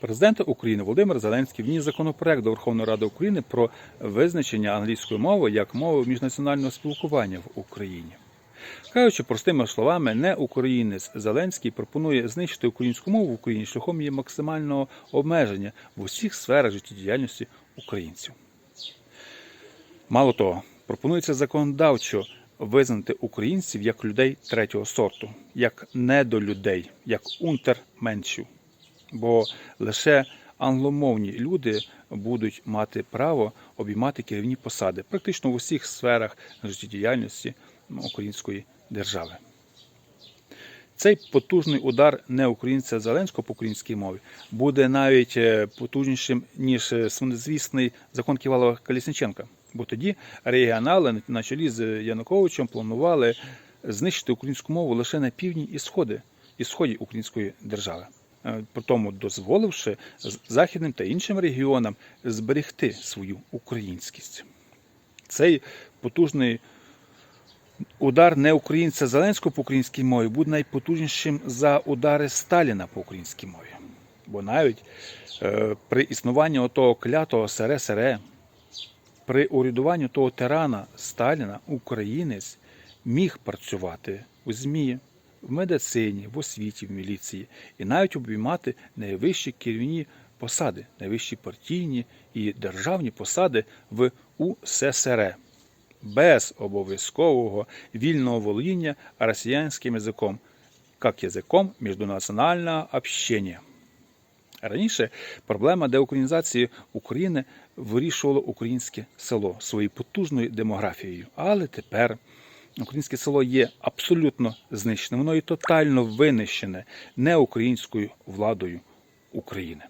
Президент України Володимир Зеленський вніс законопроект до Верховної Ради України про визначення англійської мови як мови міжнаціонального спілкування в Україні. Кажучи простими словами, не українець Зеленський пропонує знищити українську мову в Україні шляхом її максимального обмеження в усіх сферах життєдіяльності українців. Мало того, пропонується законодавчо визнати українців як людей третього сорту, як недолюдей, як унтерменшів. Бо лише англомовні люди будуть мати право обіймати керівні посади практично в усіх сферах життєдіяльності української держави. Цей потужний удар не українця Зеленського по українській мові буде навіть е, потужнішим, ніж е, звісний закон Ківалова Колісниченка. Бо тоді регіонали на чолі з Януковичем планували знищити українську мову лише на півдні і сходи, і сході української держави. Е, тому дозволивши західним та іншим регіонам зберегти свою українськість. Цей потужний удар не українця Зеленського по українській мові буде найпотужнішим за удари Сталіна по українській мові. Бо навіть е, при існуванні отого клятого СРСР, при урядуванні того тирана Сталіна, українець міг працювати у ЗМІ, в медицині, в освіті, в міліції і навіть обіймати найвищі керівні посади, найвищі партійні і державні посади в УССР без обов'язкового вільного володіння росіянським язиком, як язиком міжнаціонального общення. Раніше проблема деукраїнізації України вирішувало українське село своєю потужною демографією. Але тепер українське село є абсолютно знищене, воно є тотально винищене неукраїнською владою України.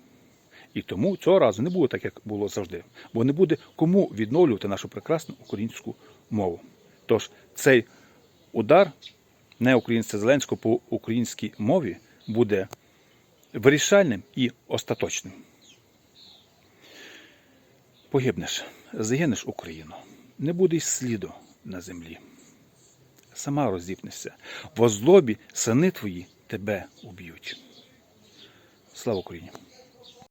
І тому цього разу не буде так, як було завжди, бо не буде кому відновлювати нашу прекрасну українську мову. Тож цей удар не українця Зеленського по українській мові буде вирішальним і остаточним. Погибнеш, загинеш Україну, не буде й сліду на землі. Сама розіпнешся, в озлобі сини твої тебе уб'ють. Слава Україні!